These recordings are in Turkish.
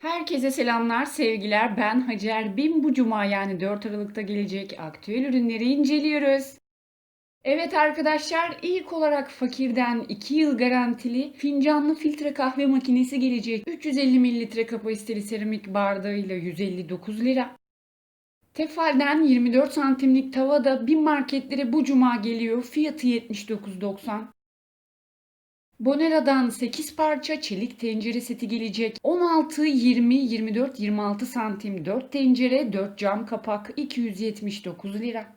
Herkese selamlar, sevgiler. Ben Hacer. BİM bu cuma yani 4 Aralık'ta gelecek aktüel ürünleri inceliyoruz. Evet arkadaşlar, ilk olarak Fakir'den 2 yıl garantili fincanlı filtre kahve makinesi gelecek. 350 mililitre kapasiteli seramik bardağıyla 159 lira. Tefal'den 24 santimlik tava da BİM marketlere bu cuma geliyor. Fiyatı 79.90. Bonera'dan 8 parça çelik tencere seti gelecek. 16, 20, 24, 26 santim 4 tencere, 4 cam kapak 279 lira.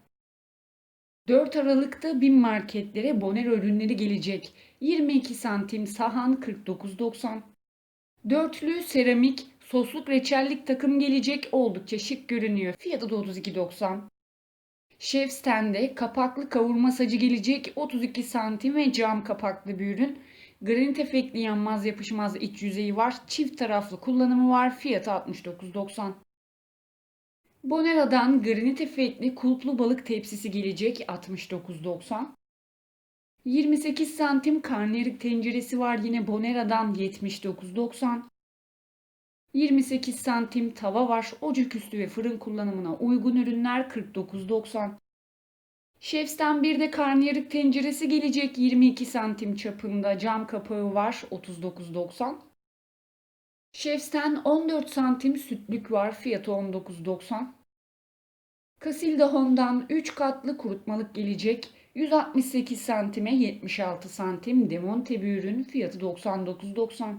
4 Aralık'ta BİM marketlere Bonera ürünleri gelecek. 22 santim sahan 49.90. Dörtlü seramik sosluk reçellik takım gelecek. Oldukça şık görünüyor. Fiyatı da 32.90. Şef Stand'e kapaklı kavurma sacı gelecek 32 santim ve cam kapaklı bir ürün. Granit efektli yanmaz yapışmaz iç yüzeyi var. Çift taraflı kullanımı var. Fiyatı 69.90. Bonera'dan granit efektli kulplu balık tepsisi gelecek 69.90. 28 santim karnerik tenceresi var yine Bonera'dan 79.90. 28 santim tava var. Ocaküstü ve fırın kullanımına uygun ürünler 49.90. Şefsten bir de karnıyarık tenceresi gelecek 22 santim çapında cam kapağı var 39.90. Şefsten 14 santim sütlük var fiyatı 19.90. Casilda Home'dan 3 katlı kurutmalık gelecek 168 santime 76 santim demonte bir ürün fiyatı 99.90.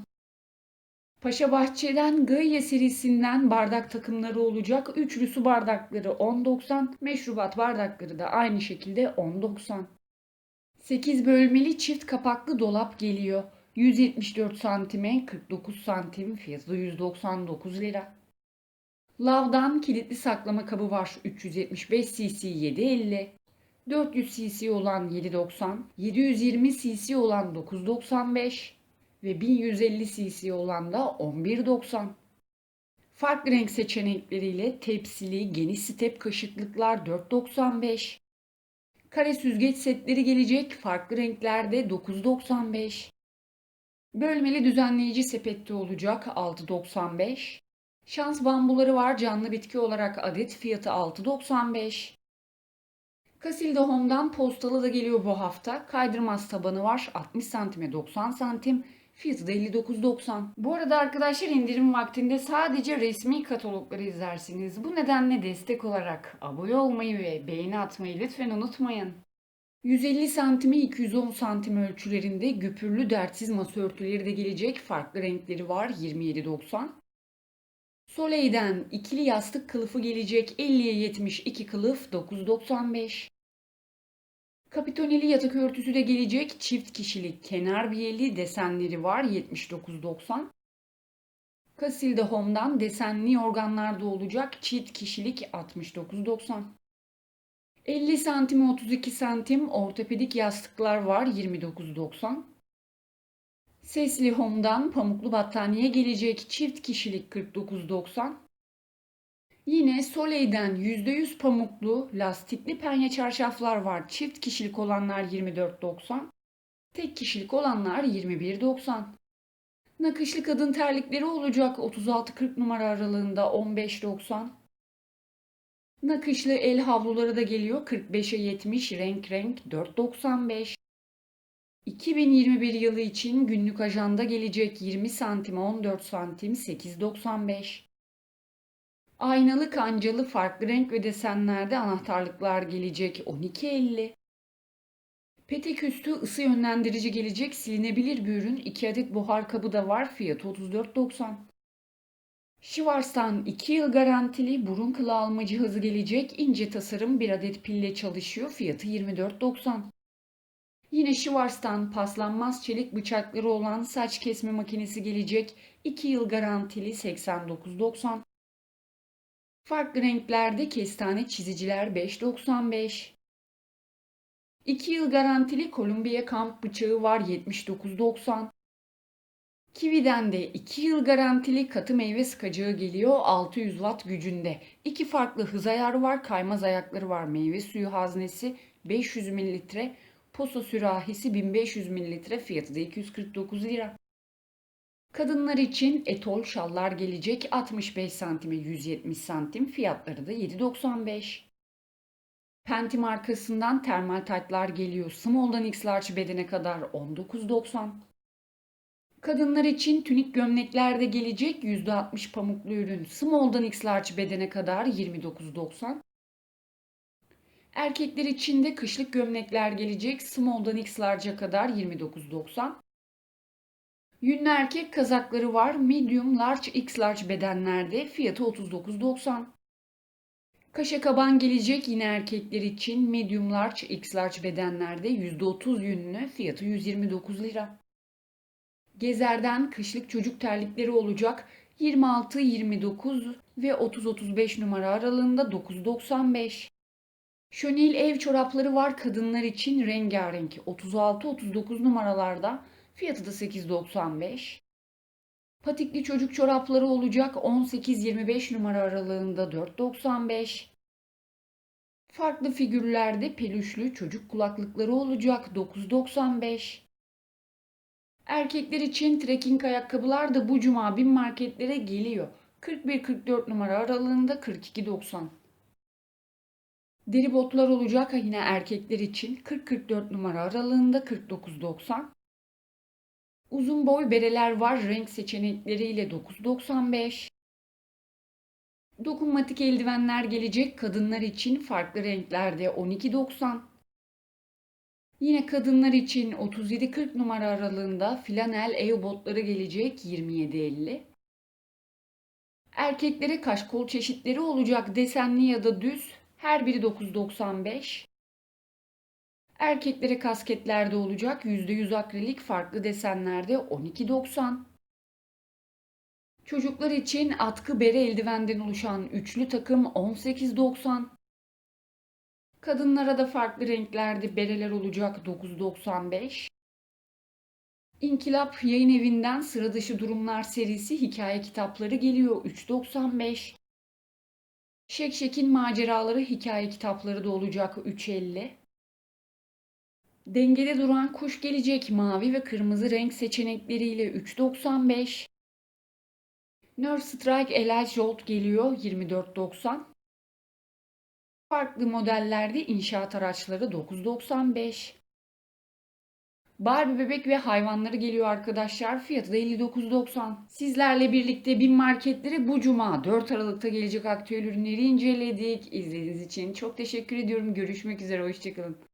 Paşa Bahçe'den Gaia serisinden bardak takımları olacak. Üçlü su bardakları 10.90, meşrubat bardakları da aynı şekilde 10.90. 8 bölmeli çift kapaklı dolap geliyor. 174 santime 49 santim fiyatı da 199 lira. Lav'dan kilitli saklama kabı var. 375 cc 7.50. 400 cc olan 7.90, 720 cc olan 9.95, ve 1150 cc olan da 11.90. Farklı renk seçenekleriyle tepsili geniş step kaşıklıklar 4.95. Kare süzgeç setleri gelecek farklı renklerde 9.95. Bölmeli düzenleyici sepette olacak 6.95. Şans bambuları var canlı bitki olarak adet fiyatı 6.95. Casilda Home'dan postalı da geliyor bu hafta. Kaydırmaz tabanı var 60 santime 90 santim. Fiyatı da 59.90. Bu arada arkadaşlar indirim vaktinde sadece resmi katalogları izlersiniz. Bu nedenle destek olarak abone olmayı ve beğeni atmayı lütfen unutmayın. 150 santime 210 santim ölçülerinde güpürlü dertsiz masa örtüleri de gelecek. Farklı renkleri var 27.90. Soleil'den ikili yastık kılıfı gelecek 50'ye 72 kılıf 9.95. Kapitoneli yatak örtüsü de gelecek. Çift kişilik kenar biyeli desenleri var 79.90. Casilda Home'dan desenli yorganlar da olacak. Çift kişilik 69.90. 50 santim 32 santim ortopedik yastıklar var 29.90. Sesli Home'dan pamuklu battaniye gelecek. Çift kişilik 49.90. Yine Soleil'den %100 pamuklu lastikli penye çarşaflar var. Çift kişilik olanlar 24.90. Tek kişilik olanlar 21.90. Nakışlı kadın terlikleri olacak 36-40 numara aralığında 15.90. Nakışlı el havluları da geliyor 45'e 70 renk renk 4.95. 2021 yılı için günlük ajanda gelecek 20 santim 14 santim 8.95. Aynalı kancalı farklı renk ve desenlerde anahtarlıklar gelecek 12.50. Petek üstü ısı yönlendirici gelecek silinebilir bir ürün 2 adet buhar kabı da var fiyatı 34.90. Schwarz'tan 2 yıl garantili burun kılı alma cihazı gelecek ince tasarım 1 adet pille çalışıyor fiyatı 24.90. Yine Schwarz'tan paslanmaz çelik bıçakları olan saç kesme makinesi gelecek 2 yıl garantili 89.90. Farklı renklerde kestane çiziciler 5.95. 2 yıl garantili Columbia kamp bıçağı var 79.90. Kiwi'den de 2 yıl garantili katı meyve sıkacağı geliyor 600 watt gücünde. İki farklı hız ayarı var, kaymaz ayakları var, meyve suyu haznesi 500 mililitre, posa sürahisi 1500 mililitre fiyatı da 249 lira. Kadınlar için etol şallar gelecek 65 santime 170 santim fiyatları da 7.95. Penti markasından termal taytlar geliyor. Small'dan X large bedene kadar 19.90. Kadınlar için tünik gömlekler de gelecek. %60 pamuklu ürün. Small'dan X large bedene kadar 29.90. Erkekler için de kışlık gömlekler gelecek. Small'dan X large'a kadar 29.90. Yünlü erkek kazakları var. Medium, large, X large bedenlerde fiyatı 39.90. Kaşa kaban gelecek yine erkekler için medium large, X large bedenlerde %30 yünlü fiyatı 129 lira. Gezer'den kışlık çocuk terlikleri olacak 26, 29 ve 30-35 numara aralığında 9.95. Şönil ev çorapları var kadınlar için rengarenk 36-39 numaralarda fiyatı da 8.95. Patikli çocuk çorapları olacak 18-25 numara aralığında 4.95. Farklı figürlerde peluşlu çocuk kulaklıkları olacak 9.95. Erkekler için trekking ayakkabılar da bu cuma bin marketlere geliyor. 41-44 numara aralığında 42.90. Deri botlar olacak yine erkekler için 40-44 numara aralığında 49.90. Uzun boy bereler var renk seçenekleriyle 9.95. Dokunmatik eldivenler gelecek kadınlar için farklı renklerde 12.90. Yine kadınlar için 37-40 numara aralığında flanel ev botları gelecek 27.50. Erkeklere kaşkol çeşitleri olacak desenli ya da düz her biri 9.95. Erkeklere kasketlerde olacak %100 akrilik farklı desenlerde 12.90. Çocuklar için atkı bere eldivenden oluşan üçlü takım 18.90. Kadınlara da farklı renklerde bereler olacak 9.95. İnkılap yayın evinden sıra dışı durumlar serisi hikaye kitapları geliyor 3.95. Şek Şek'in maceraları hikaye kitapları da olacak 3.50. Dengede duran kuş gelecek mavi ve kırmızı renk seçenekleriyle 3.95. Nurse Strike Elite Jolt geliyor 24.90. Farklı modellerde inşaat araçları 9.95. Barbie bebek ve hayvanları geliyor arkadaşlar. Fiyatı da 59.90. Sizlerle birlikte bin marketlere bu cuma 4 Aralık'ta gelecek aktüel ürünleri inceledik. İzlediğiniz için çok teşekkür ediyorum. Görüşmek üzere. Hoşçakalın.